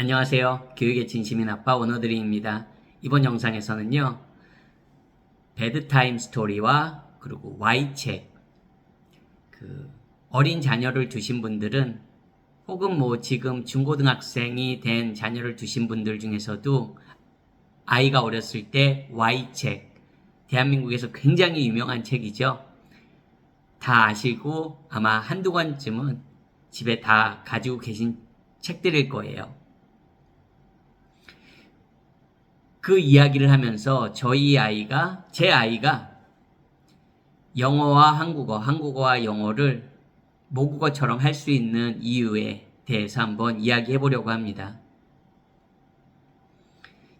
안녕하세요. 교육의 진심인 아빠 원어드림입니다. 이번 영상에서는요. 베드타임 스토리와 그리고 Y책 그 어린 자녀를 두신 분들은 혹은 뭐 지금 중고등학생이 된 자녀를 두신 분들 중에서도 아이가 어렸을 때 Y책 대한민국에서 굉장히 유명한 책이죠. 다 아시고 아마 한두 권쯤은 집에 다 가지고 계신 책들일 거예요. 그 이야기를 하면서 저희 아이가, 제 아이가 영어와 한국어, 한국어와 영어를 모국어처럼 할 수 있는 이유에 대해서 한번 이야기해 보려고 합니다.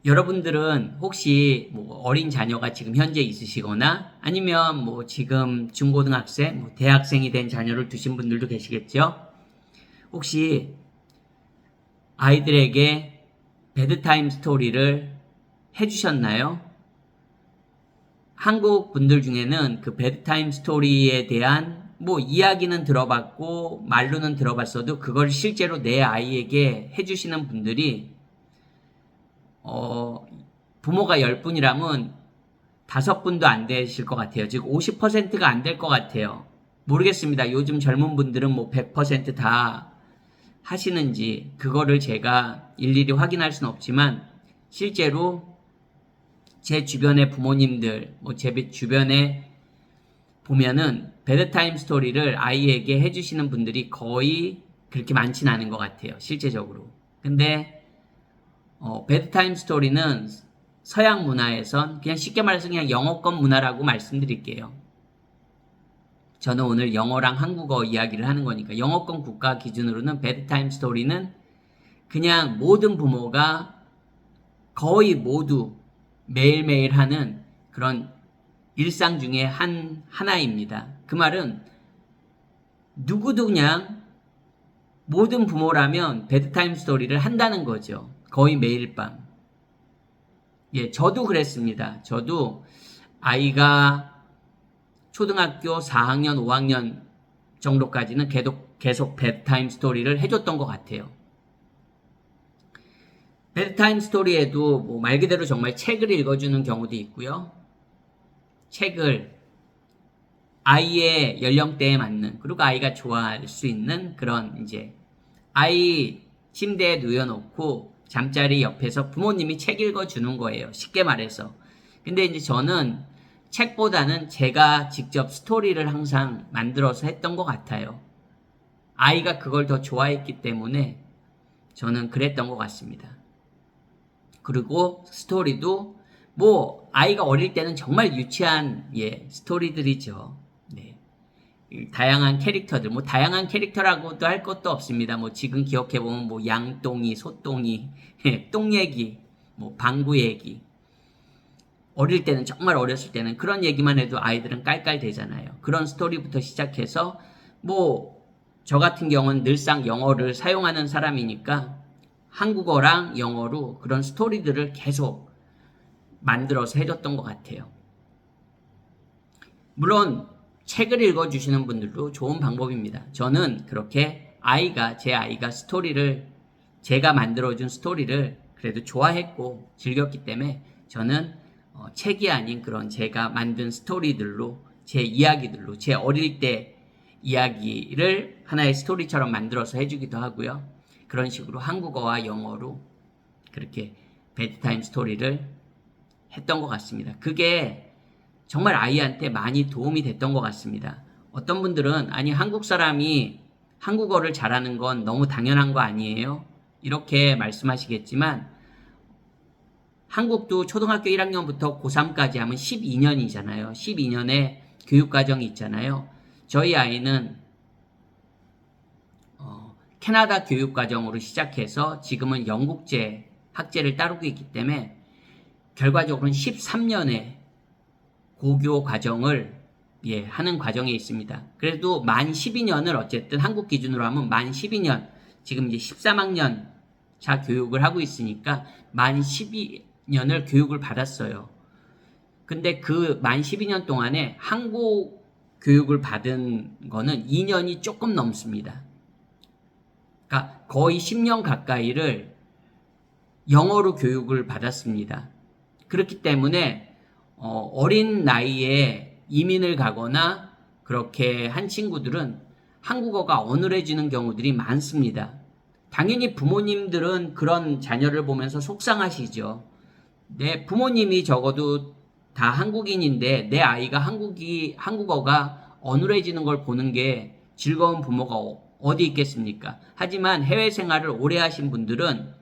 여러분들은 혹시 뭐 어린 자녀가 지금 현재 있으시거나 아니면 뭐 지금 중고등학생, 뭐 대학생이 된 자녀를 두신 분들도 계시겠죠? 혹시 아이들에게 베드타임 스토리를 해주셨나요? 한국 분들 중에는 그 베드타임 스토리에 대한 뭐 이야기는 들어봤고 말로는 들어봤어도 그걸 실제로 내 아이에게 해주시는 분들이 어, 부모가 10분이라면 다섯 분도 안 되실 것 같아요. 즉 50%가 안 될 것 같아요. 모르겠습니다. 요즘 젊은 분들은 뭐 100%다 하시는지 그거를 제가 일일이 확인할 수는 없지만 실제로 제 주변의 부모님들, 뭐 제 주변에 보면은 베드타임 스토리를 아이에게 해주시는 분들이 거의 그렇게 많지는 않은 것 같아요. 실제적으로. 근데 어, 베드타임 스토리는 서양 문화에선 그냥 쉽게 말해서 그냥 영어권 문화라고 말씀드릴게요. 저는 오늘 영어랑 한국어 이야기를 하는 거니까 영어권 국가 기준으로는 베드타임 스토리는 그냥 모든 부모가 거의 모두 매일매일 하는 그런 일상 중에 한 하나입니다. 그 말은 누구도 그냥 모든 부모라면 베드타임 스토리를 한다는 거죠. 거의 매일 밤. 예, 저도 그랬습니다. 저도 아이가 초등학교 4학년, 5학년 정도까지는 계속, 계속 베드타임 스토리를 해줬던 것 같아요. 베드타임 스토리에도 뭐 말 그대로 정말 책을 읽어주는 경우도 있고요. 책을 아이의 연령대에 맞는 그리고 아이가 좋아할 수 있는 그런 이제 아이 침대에 누워놓고 잠자리 옆에서 부모님이 책 읽어주는 거예요. 쉽게 말해서. 근데 이제 저는 책보다는 제가 직접 스토리를 항상 만들어서 했던 것 같아요. 아이가 그걸 더 좋아했기 때문에 저는 그랬던 것 같습니다. 그리고 스토리도 뭐 아이가 어릴 때는 정말 유치한 예 스토리들이죠. 네. 다양한 캐릭터들 뭐 다양한 캐릭터라고도 할 것도 없습니다. 뭐 지금 기억해 보면 뭐 양똥이, 소똥이, 예, 똥 얘기, 뭐 방구 얘기. 어릴 때는 정말 어렸을 때는 그런 얘기만 해도 아이들은 깔깔대잖아요. 그런 스토리부터 시작해서 뭐 저 같은 경우는 늘상 영어를 사용하는 사람이니까 한국어랑 영어로 그런 스토리들을 계속 만들어서 해줬던 것 같아요. 물론 책을 읽어주시는 분들도 좋은 방법입니다. 저는 그렇게 아이가, 제 아이가 스토리를, 제가 만들어준 스토리를 그래도 좋아했고 즐겼기 때문에 저는 어, 책이 아닌 그런 제가 만든 스토리들로, 제 이야기들로, 제 어릴 때 이야기를 하나의 스토리처럼 만들어서 해주기도 하고요. 그런 식으로 한국어와 영어로 그렇게 베드타임 스토리를 했던 것 같습니다. 그게 정말 아이한테 많이 도움이 됐던 것 같습니다. 어떤 분들은 아니 한국 사람이 한국어를 잘하는 건 너무 당연한 거 아니에요? 이렇게 말씀하시겠지만 한국도 초등학교 1학년부터 고3까지 하면 12년이잖아요. 12년의 교육과정이 있잖아요. 저희 아이는 캐나다 교육 과정으로 시작해서 지금은 영국제 학제를 따르고 있기 때문에 결과적으로는 13년의 고교 과정을 예, 하는 과정에 있습니다. 그래도 만 12년을 어쨌든 한국 기준으로 하면 만 12년, 지금 이제 13학년 차 교육을 하고 있으니까 만 12년을 교육을 받았어요. 근데 그 만 12년 동안에 한국 교육을 받은 거는 2년이 조금 넘습니다. 거의 10년 가까이를 영어로 교육을 받았습니다. 그렇기 때문에 어, 어린 나이에 이민을 가거나 그렇게 한 친구들은 한국어가 어눌해지는 경우들이 많습니다. 당연히 부모님들은 그런 자녀를 보면서 속상하시죠. 내 부모님이 적어도 다 한국인인데 내 아이가 한국이 한국어가 어눌해지는 걸 보는 게 즐거운 부모가 어- 어디 있겠습니까? 하지만 해외 생활을 오래 하신 분들은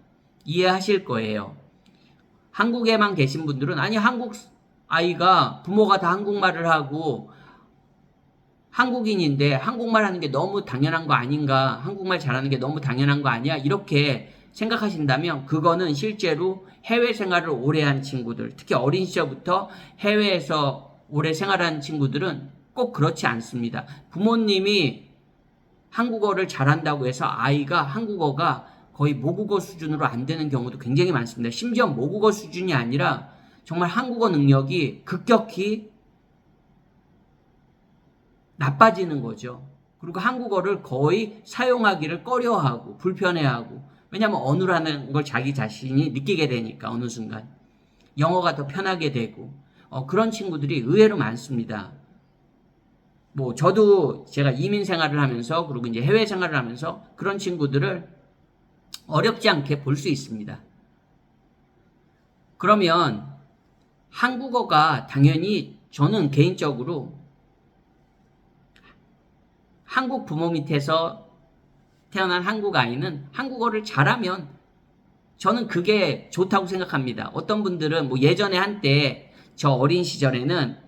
이해하실 거예요. 한국에만 계신 분들은 아니 한국 아이가 부모가 다 한국말을 하고 한국인인데 한국말 하는 게 너무 당연한 거 아닌가? 한국말 잘하는 게 너무 당연한 거 아니야? 이렇게 생각하신다면 그거는 실제로 해외 생활을 오래 한 친구들, 특히 어린 시절부터 해외에서 오래 생활한 친구들은 꼭 그렇지 않습니다. 부모님이 한국어를 잘한다고 해서 아이가 한국어가 거의 모국어 수준으로 안 되는 경우도 굉장히 많습니다. 심지어 모국어 수준이 아니라 정말 한국어 능력이 급격히 나빠지는 거죠. 그리고 한국어를 거의 사용하기를 꺼려하고 불편해하고 왜냐하면 어눌하는 걸 자기 자신이 느끼게 되니까 어느 순간 영어가 더 편하게 되고 어, 그런 친구들이 의외로 많습니다. 뭐 저도 제가 이민 생활을 하면서 그리고 이제 해외 생활을 하면서 그런 친구들을 어렵지 않게 볼 수 있습니다. 그러면 한국어가 당연히 저는 개인적으로 한국 부모 밑에서 태어난 한국 아이는 한국어를 잘하면 저는 그게 좋다고 생각합니다. 어떤 분들은 뭐 예전에 한때 저 어린 시절에는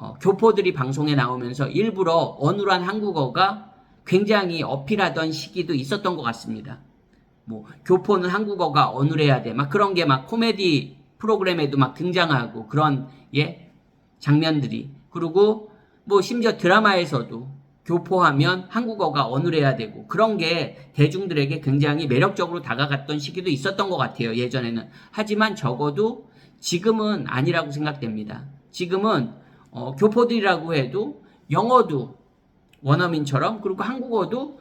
어, 교포들이 방송에 나오면서 일부러 어눌한 한국어가 굉장히 어필하던 시기도 있었던 것 같습니다. 뭐 교포는 한국어가 어눌해야 돼. 막 그런 게 막 코미디 프로그램에도 막 등장하고 그런 예 장면들이 그리고 뭐 심지어 드라마에서도 교포하면 한국어가 어눌해야 되고 그런 게 대중들에게 굉장히 매력적으로 다가갔던 시기도 있었던 것 같아요 예전에는 하지만 적어도 지금은 아니라고 생각됩니다 지금은 어, 교포들이라고 해도 영어도 원어민처럼 그리고 한국어도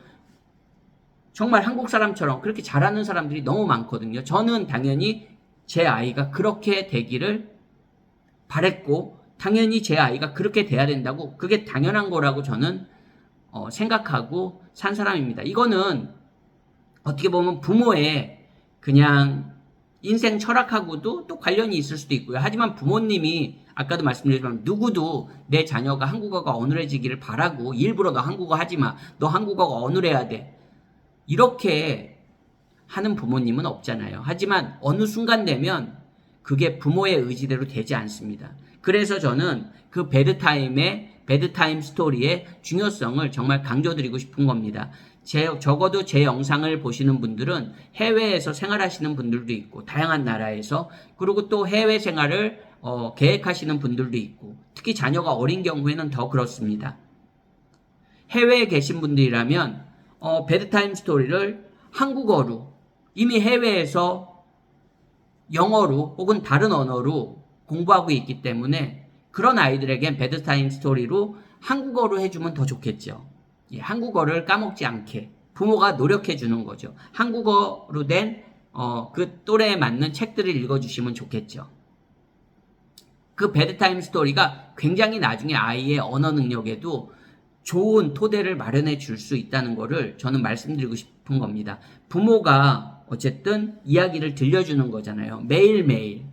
정말 한국 사람처럼 그렇게 잘하는 사람들이 너무 많거든요. 저는 당연히 제 아이가 그렇게 되기를 바랬고, 당연히 제 아이가 그렇게 돼야 된다고, 그게 당연한 거라고 저는 어, 생각하고 산 사람입니다. 이거는 어떻게 보면 부모의 그냥 인생 철학하고도 또 관련이 있을 수도 있고요. 하지만 부모님이 아까도 말씀드렸지만 누구도 내 자녀가 한국어가 어눌해지기를 바라고 일부러 너 한국어 하지 마. 너 한국어가 어눌해야 돼. 이렇게 하는 부모님은 없잖아요. 하지만 어느 순간 되면 그게 부모의 의지대로 되지 않습니다. 그래서 저는 그 배드타임의 배드타임 스토리의 중요성을 정말 강조드리고 싶은 겁니다. 제, 적어도 제 영상을 보시는 분들은 해외에서 생활하시는 분들도 있고 다양한 나라에서 그리고 또 해외 생활을 어, 계획하시는 분들도 있고 특히 자녀가 어린 경우에는 더 그렇습니다. 해외에 계신 분들이라면 어, 배드타임 스토리를 한국어로 이미 해외에서 영어로 혹은 다른 언어로 공부하고 있기 때문에 그런 아이들에겐 배드타임 스토리로 한국어로 해주면 더 좋겠죠. 예, 한국어를 까먹지 않게 부모가 노력해 주는 거죠. 한국어로 된 어, 그 또래에 맞는 책들을 읽어주시면 좋겠죠. 그 배드타임 스토리가 굉장히 나중에 아이의 언어 능력에도 좋은 토대를 마련해 줄 수 있다는 것을 저는 말씀드리고 싶은 겁니다. 부모가 어쨌든 이야기를 들려주는 거잖아요. 매일매일.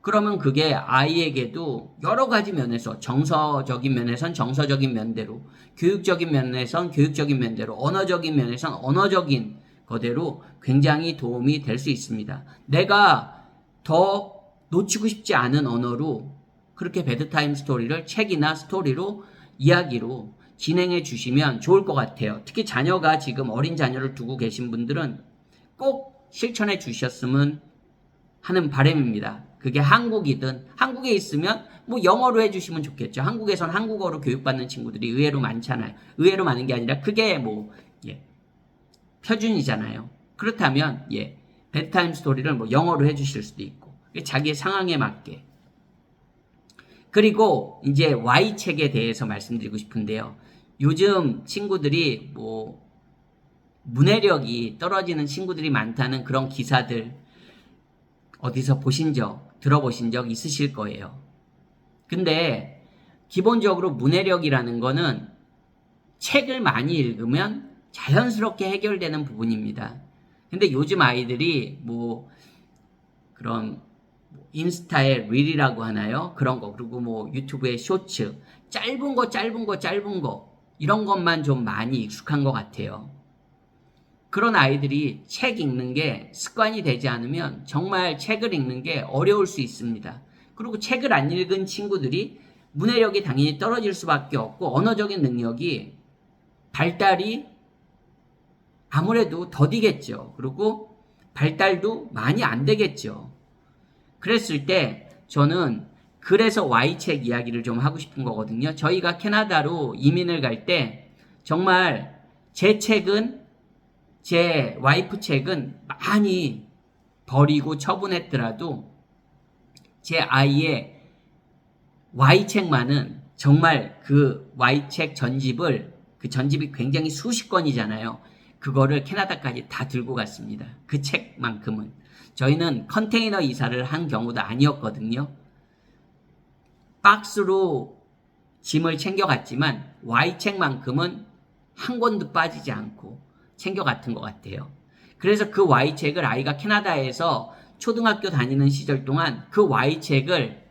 그러면 그게 아이에게도 여러 가지 면에서 정서적인 면에선 정서적인 면대로, 교육적인 면에선 교육적인 면대로, 언어적인 면에선 언어적인 거대로 굉장히 도움이 될 수 있습니다. 내가 더 놓치고 싶지 않은 언어로 그렇게 배드타임 스토리를 책이나 스토리로 이야기로 진행해 주시면 좋을 것 같아요. 특히 자녀가 지금 어린 자녀를 두고 계신 분들은 꼭 실천해 주셨으면 하는 바람입니다. 그게 한국이든 한국에 있으면 뭐 영어로 해주시면 좋겠죠. 한국에선 한국어로 교육받는 친구들이 의외로 많잖아요. 의외로 많은 게 아니라 그게 뭐 예, 표준이잖아요. 그렇다면 예, bedtime 스토리를 뭐 영어로 해주실 수도 있고 자기의 상황에 맞게. 그리고 이제 Y 책에 대해서 말씀드리고 싶은데요. 요즘 친구들이 뭐 문해력이 떨어지는 친구들이 많다는 그런 기사들 어디서 보신 적, 들어보신 적 있으실 거예요. 근데 기본적으로 문해력이라는 거는 책을 많이 읽으면 자연스럽게 해결되는 부분입니다. 근데 요즘 아이들이 뭐 그런 인스타에 릴이라고 하나요? 그런 거 그리고 뭐 유튜브에 쇼츠 짧은 거 짧은 거 짧은 거 이런 것만 좀 많이 익숙한 것 같아요. 그런 아이들이 책 읽는 게 습관이 되지 않으면 정말 책을 읽는 게 어려울 수 있습니다. 그리고 책을 안 읽은 친구들이 문해력이 당연히 떨어질 수밖에 없고 언어적인 능력이 발달이 아무래도 더디겠죠. 그리고 발달도 많이 안 되겠죠. 그랬을 때 저는 그래서 Y책 이야기를 좀 하고 싶은 거거든요. 저희가 캐나다로 이민을 갈 때 정말 제 책은 제 와이프 책은 많이 버리고 처분했더라도 제 아이의 Y책만은 정말 그 Y책 전집을 그 전집이 굉장히 수십 건이잖아요. 그거를 캐나다까지 다 들고 갔습니다. 그 책만큼은. 저희는 컨테이너 이사를 한 경우도 아니었거든요. 박스로 짐을 챙겨갔지만 Y책만큼은 한 권도 빠지지 않고 챙겨갔던 것 같아요. 그래서 그 Y책을 아이가 캐나다에서 초등학교 다니는 시절 동안 그 Y책을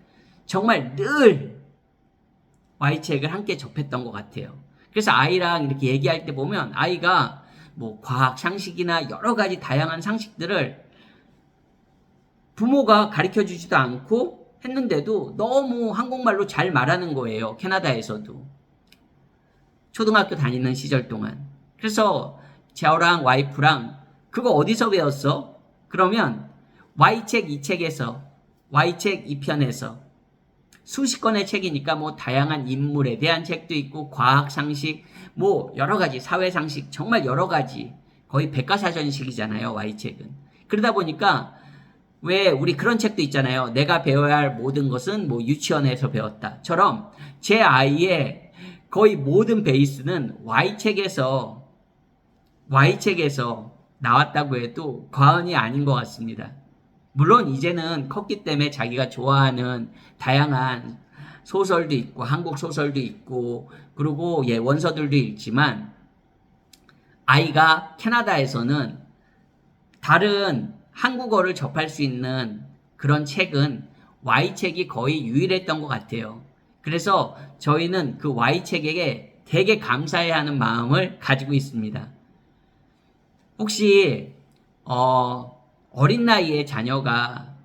정말 늘 Y책을 함께 접했던 것 같아요. 그래서 아이랑 이렇게 얘기할 때 보면 아이가 뭐 과학 상식이나 여러 가지 다양한 상식들을 부모가 가르쳐 주지도 않고 했는데도 너무 한국말로 잘 말하는 거예요. 캐나다에서도. 초등학교 다니는 시절 동안. 그래서 저랑 와이프랑 그거 어디서 배웠어? 그러면 Y책 이 책에서 Y책 2편에서 수십 권의 책이니까 뭐 다양한 인물에 대한 책도 있고 과학 상식 뭐 여러 가지 사회 상식 정말 여러 가지 거의 백과사전식이잖아요 Y책은 그러다 보니까 왜 우리 그런 책도 있잖아요 내가 배워야 할 모든 것은 뭐 유치원에서 배웠다처럼 제 아이의 거의 모든 베이스는 Y책에서 Y책에서 나왔다고 해도 과언이 아닌 것 같습니다. 물론 이제는 컸기 때문에 자기가 좋아하는 다양한 소설도 있고 한국 소설도 있고 그리고 예 원서들도 읽지만 아이가 캐나다에서는 다른 한국어를 접할 수 있는 그런 책은 Y책이 거의 유일했던 것 같아요. 그래서 저희는 그 Y책에게 되게 감사해야 하는 마음을 가지고 있습니다. 혹시 어, 어린 나이에 자녀가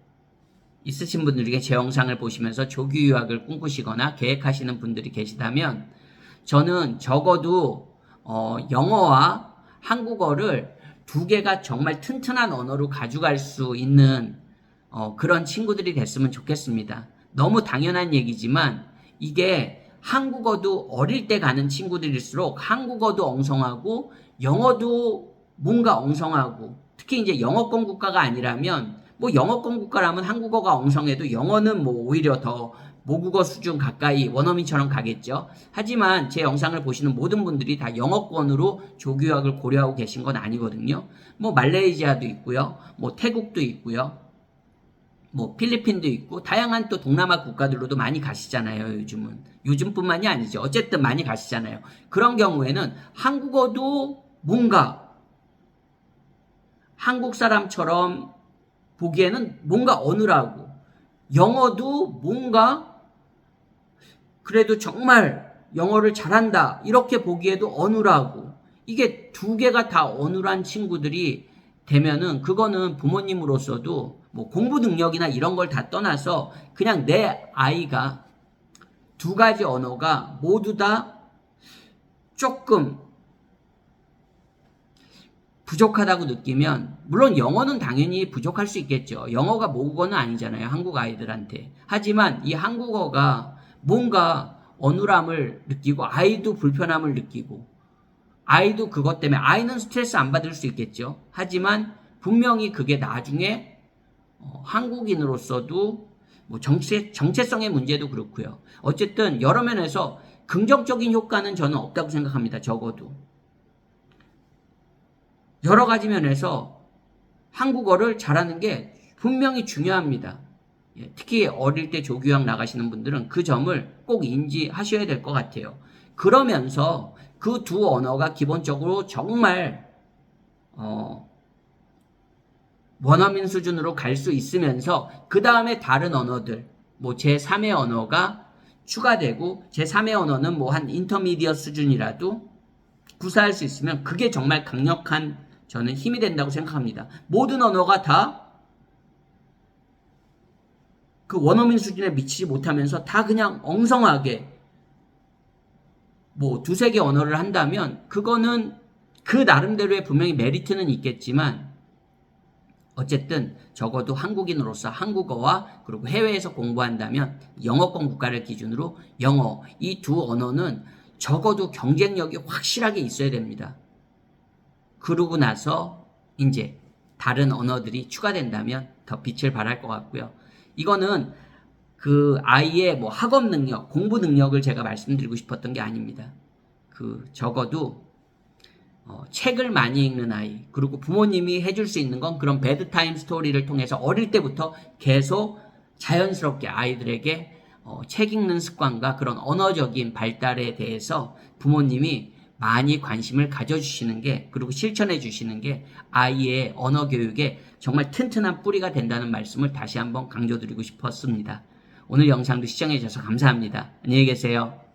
있으신 분들에게 제 영상을 보시면서 조기 유학을 꿈꾸시거나 계획하시는 분들이 계시다면 저는 적어도 어, 영어와 한국어를 두 개가 정말 튼튼한 언어로 가져갈 수 있는 어, 그런 친구들이 됐으면 좋겠습니다. 너무 당연한 얘기지만 이게 한국어도 어릴 때 가는 친구들일수록 한국어도 엉성하고 영어도 뭔가 엉성하고 특히 이제 영어권 국가가 아니라면 뭐 영어권 국가라면 한국어가 엉성해도 영어는 뭐 오히려 더 모국어 수준 가까이 원어민처럼 가겠죠. 하지만 제 영상을 보시는 모든 분들이 다 영어권으로 조교학을 고려하고 계신 건 아니거든요. 뭐 말레이시아도 있고요. 뭐 태국도 있고요. 뭐 필리핀도 있고 다양한 또 동남아 국가들로도 많이 가시잖아요. 요즘은. 요즘뿐만이 아니죠. 어쨌든 많이 가시잖아요. 그런 경우에는 한국어도 뭔가 한국 사람처럼 보기에는 뭔가 어느라고 영어도 뭔가 그래도 정말 영어를 잘한다 이렇게 보기에도 어느라고 이게 두 개가 다 어눌한 친구들이 되면은 그거는 부모님으로서도 뭐 공부 능력이나 이런 걸 다 떠나서 그냥 내 아이가 두 가지 언어가 모두 다 조금 부족하다고 느끼면 물론 영어는 당연히 부족할 수 있겠죠. 영어가 모국어는 아니잖아요. 한국 아이들한테. 하지만 이 한국어가 뭔가 어눌함을 느끼고 아이도 불편함을 느끼고 아이도 그것 때문에 아이는 스트레스 안 받을 수 있겠죠. 하지만 분명히 그게 나중에 어, 한국인으로서도 뭐 정체, 정체성의 문제도 그렇고요. 어쨌든 여러 면에서 긍정적인 효과는 저는 없다고 생각합니다. 적어도. 여러 가지 면에서 한국어를 잘하는 게 분명히 중요합니다. 예, 특히 어릴 때 조교학 나가시는 분들은 그 점을 꼭 인지하셔야 될 것 같아요. 그러면서 그 두 언어가 기본적으로 정말 어, 원어민 수준으로 갈 수 있으면서 그 다음에 다른 언어들 뭐 제3의 언어가 추가되고 제3의 언어는 뭐 한 인터미디어 수준이라도 구사할 수 있으면 그게 정말 강력한 저는 힘이 된다고 생각합니다. 모든 언어가 다 그 원어민 수준에 미치지 못하면서 다 그냥 엉성하게 뭐 두세 개 언어를 한다면 그거는 그 나름대로의 분명히 메리트는 있겠지만 어쨌든 적어도 한국인으로서 한국어와 그리고 해외에서 공부한다면 영어권 국가를 기준으로 영어 이 두 언어는 적어도 경쟁력이 확실하게 있어야 됩니다. 그러고 나서 이제 다른 언어들이 추가된다면 더 빛을 발할 것 같고요. 이거는 그 아이의 뭐 학업 능력, 공부 능력을 제가 말씀드리고 싶었던 게 아닙니다. 그 적어도 어, 책을 많이 읽는 아이, 그리고 부모님이 해줄 수 있는 건 그런 배드타임 스토리를 통해서 어릴 때부터 계속 자연스럽게 아이들에게 어, 책 읽는 습관과 그런 언어적인 발달에 대해서 부모님이 많이 관심을 가져주시는 게, 그리고 실천해 주시는 게 아이의 언어 교육에 정말 튼튼한 뿌리가 된다는 말씀을 다시 한번 강조드리고 싶었습니다. 오늘 영상도 시청해 주셔서 감사합니다. 안녕히 계세요.